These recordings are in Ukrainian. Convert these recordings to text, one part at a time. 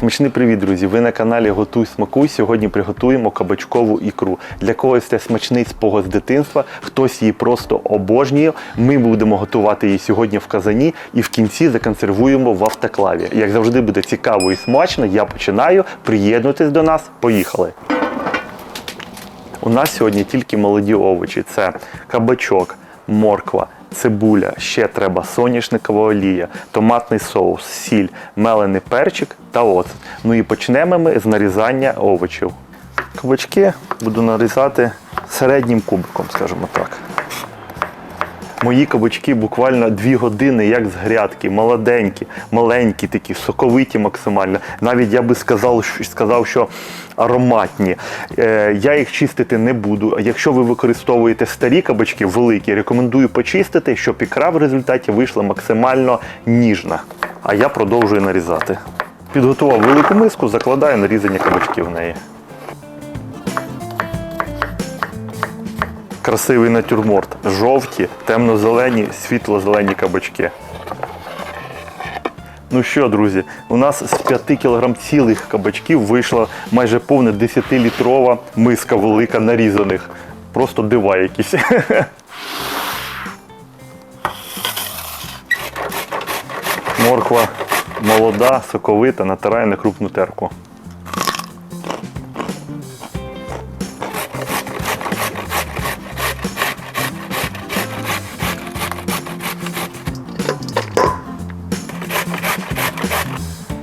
Смачний привіт, друзі! Ви на каналі Готуй Смакуй. Сьогодні приготуємо кабачкову ікру. Для когось це смачний спогад з дитинства, хтось її просто обожнює. Ми будемо готувати її сьогодні в казані і в кінці законсервуємо в автоклаві. Як завжди буде цікаво і смачно, я починаю. Приєднуйтесь до нас. Поїхали! У нас сьогодні тільки молоді овочі: це кабачок, морква, цибуля, ще треба соняшникова олія, томатний соус, сіль, мелений перчик та оцет. Ну і почнемо ми з нарізання овочів. Кабачки буду нарізати середнім кубиком, скажімо так. Мої кабачки буквально дві години, як з грядки, молоденькі, маленькі, такі, соковиті максимально. Навіть я би сказав, сказав, що ароматні. Е, я їх чистити не буду. Якщо ви використовуєте старі кабачки, великі, рекомендую почистити, щоб ікра в результаті вийшла максимально ніжна. А я продовжую нарізати. Підготував велику миску, закладаю нарізані кабачки в неї. Красивий натюрморт. Жовті, темно-зелені, світло-зелені кабачки. Ну що, друзі, у нас з 5 кг цілих кабачків вийшла майже повна 10-літрова миска велика нарізаних. Просто дива якісь. Морква молода, соковита, натирає на крупну терку.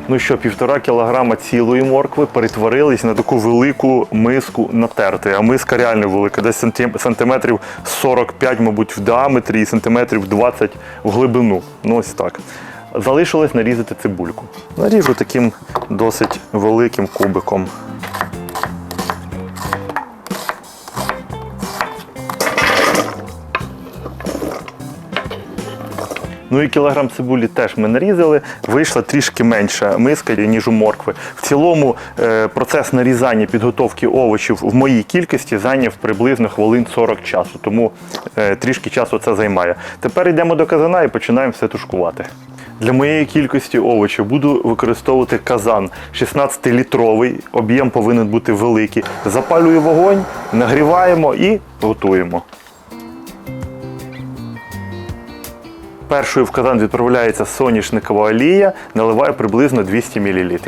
Ну що, півтора кілограма цілої моркви перетворились на таку велику миску натерти. А миска реально велика, десь сантим- сантиметрів 45, мабуть, в діаметрі і сантиметрів 20 в глибину. Ну ось так. Залишилось нарізати цибульку. Наріжу таким досить великим кубиком. Ну і кілограм цибулі теж ми нарізали. Вийшла трішки менша миска, ніж у моркви. В цілому е, процес нарізання підготовки овочів в моїй кількості зайняв приблизно хвилин 40 часу, тому е, трішки часу це займає. Тепер йдемо до казана і починаємо все тушкувати. Для моєї кількості овочів буду використовувати казан 16-літровий, об'єм повинен бути великий. Запалюю вогонь, нагріваємо і готуємо. Першою в казан відправляється соняшникова олія, наливаю приблизно 200 мл.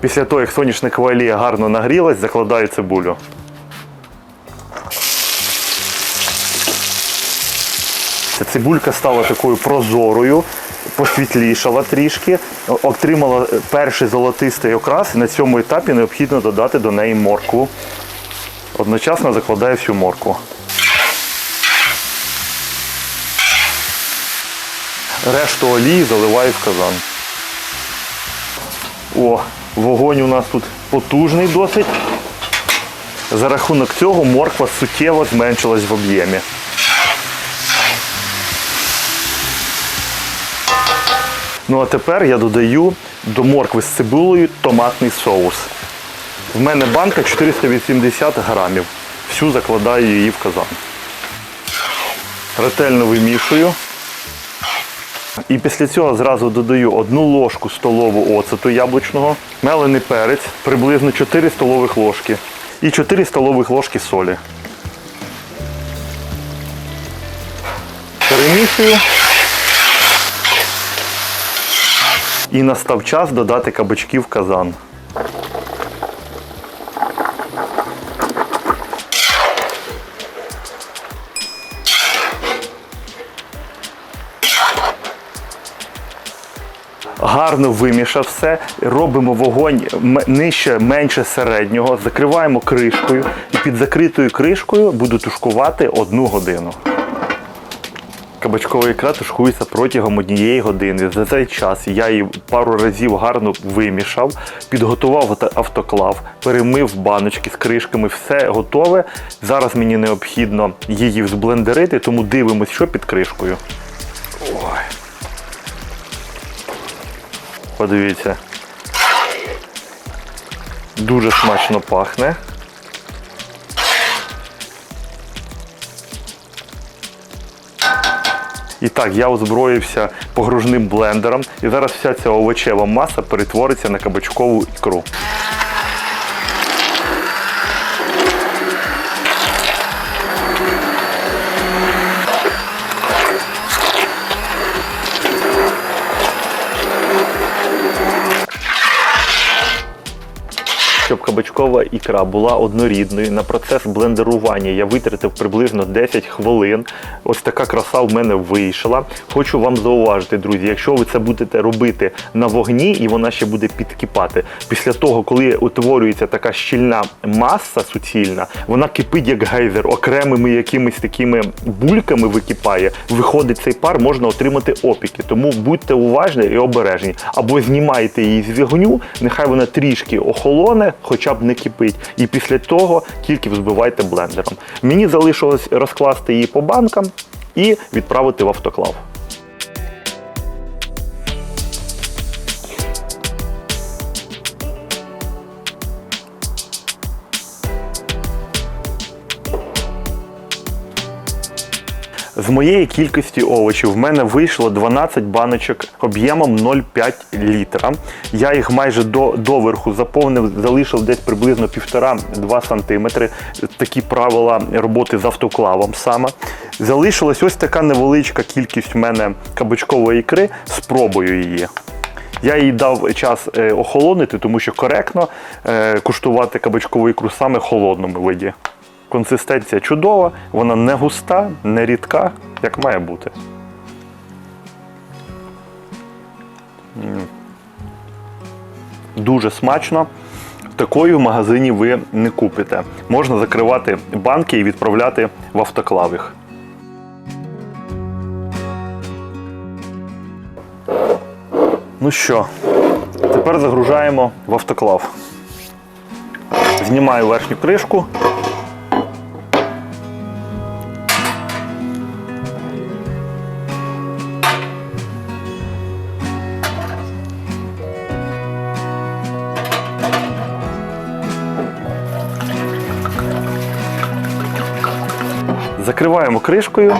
Після того, як соняшникова олія гарно нагрілась, закладаю цибулю. Ця цибулька стала такою прозорою, посвітлішала трішки, отримала перший золотистий окрас, на цьому етапі необхідно додати до неї моркву. Одночасно закладаю всю моркву. Решту олії заливаю в казан. О, вогонь у нас тут потужний досить. За рахунок цього морква суттєво зменшилась в об'ємі. Ну а тепер я додаю до моркви з цибулею томатний соус. В мене банка 480 грамів. Всю закладаю її в казан. Ретельно вимішую. І після цього зразу додаю одну ложку столову оцету яблучного, мелений перець, приблизно 4 столових ложки і 4 столових ложки солі. Перемішую. І настав час додати кабачки в казан. Гарно вимішав все, робимо вогонь нижче, менше середнього, закриваємо кришкою і під закритою кришкою буду тушкувати одну годину. Кабачкова ікра тушкується протягом однієї години. За цей час я її пару разів гарно вимішав, підготував автоклав, перемив баночки з кришками, все готове. Зараз мені необхідно її взблендерити, тому дивимось, що під кришкою. Подивіться. Дуже смачно пахне. І так, я озброївся погружним блендером, і зараз вся ця овочева маса перетвориться на кабачкову ікру. Щоб ікра була однорідною, на процес блендерування я витратив приблизно 10 хвилин. Ось така краса в мене вийшла. Хочу вам зауважити, друзі, якщо ви це будете робити на вогні і вона ще буде підкипати, після того, коли утворюється така щільна маса суцільна, вона кипить як гейзер, окремими якимись такими бульками википає. Виходить цей пар, можна отримати опіки. Тому будьте уважні і обережні. Або знімайте її з вогню, нехай вона трішки охолоне, хоча б не кипить. І після того тільки взбивайте блендером. Мені залишилось розкласти її по банкам і відправити в автоклав. З моєї кількості овочів в мене вийшло 12 баночок об'ємом 0,5 літра. Я їх майже до, доверху заповнив, залишив десь приблизно 1,5-2 см. Такі правила роботи з автоклавом саме. Залишилась ось така невеличка кількість в мене кабачкової ікри. Спробую її. Я їй дав час е, охолонити, тому що коректно е, куштувати кабачкову ікру саме холодному виді. Консистенція чудова, вона не густа, не рідка, як має бути. Дуже смачно. Такої в магазині ви не купите. Можна закривати банки і відправляти в автоклав їх. Ну що, тепер загружаємо в автоклав. Знімаю верхню кришку. Закриваємо кришкою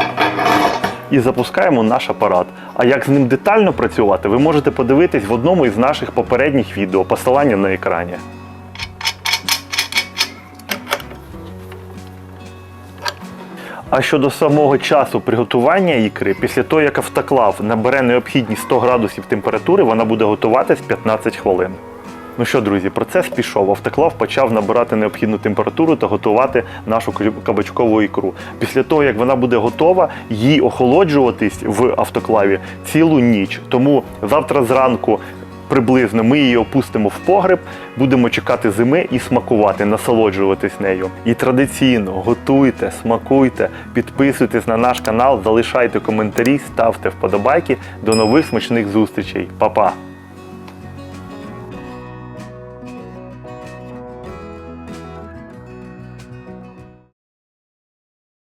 і запускаємо наш апарат. А як з ним детально працювати, ви можете подивитись в одному із наших попередніх відео, посилання на екрані. А щодо самого часу приготування ікри, після того, як автоклав набере необхідні 100 градусів температури, вона буде готуватись 15 хвилин. Ну що, друзі, процес пішов. Автоклав почав набирати необхідну температуру та готувати нашу кабачкову ікру. Після того, як вона буде готова, їй охолоджуватись в автоклаві цілу ніч. Тому завтра зранку. Приблизно ми її опустимо в погреб, будемо чекати зими і смакувати, насолоджуватись нею. І традиційно готуйте, смакуйте, підписуйтесь на наш канал, залишайте коментарі, ставте вподобайки. До нових смачних зустрічей. Па-па!